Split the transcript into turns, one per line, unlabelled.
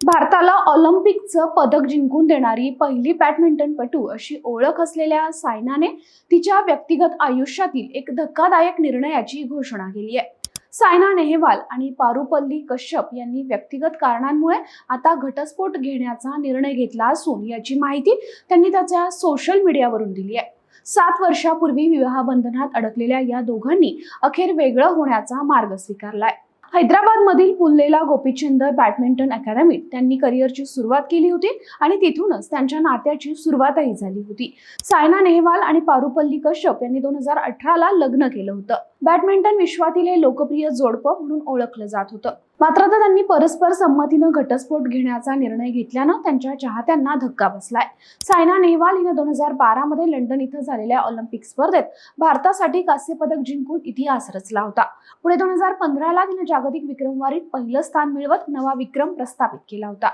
भारताला ऑलिम्पिकचं पदक जिंकून देणारी पहिली बॅडमिंटनपटू अशी ओळख असलेल्या सायनाने तिच्या व्यक्तिगत आयुष्यातील एक धक्कादायक निर्णयाची घोषणा केली आहे. सायना नेहवाल आणि पारुपल्ली कश्यप यांनी व्यक्तिगत कारणांमुळे आता घटस्फोट घेण्याचा निर्णय घेतला असून याची माहिती त्यांनी त्याच्या सोशल मीडियावरून दिली आहे. सात वर्षापूर्वी विवाह बंधनात अडकलेल्या या दोघांनी अखेर वेगळं होण्याचा मार्ग स्वीकारलाय हैदराबादमधील पुल्लेला गोपीचंद बॅडमिंटन अकॅडमीत त्यांनी करिअरची सुरुवात केली होती आणि तिथूनच त्यांच्या नात्याची सुरुवातही झाली होती. सायना नेहवाल आणि पारुपल्ली कश्यप यांनी दोन हजार अठराला लग्न केलं होतं. बॅडमिंटन विश्वातील हे लोकप्रिय जोडपं म्हणून ओळखलं जात होतं. मात्र आता त्यांनी परस्पर संमतीनं घटस्फोट घेण्याचा निर्णय घेतल्यानं त्यांच्या चाहत्यांना धक्का बसलाय. सायना नेहवाल हिनं दोन हजार बारामध्ये लंडन इथं झालेल्या ऑलिम्पिक स्पर्धेत भारतासाठी कांस्य पदक जिंकून इतिहास रचला होता. पुढे दोन हजार पंधराला तिने जागतिक विक्रमवारीत पहिलं स्थान मिळवत नवा विक्रम प्रस्थापित केला होता.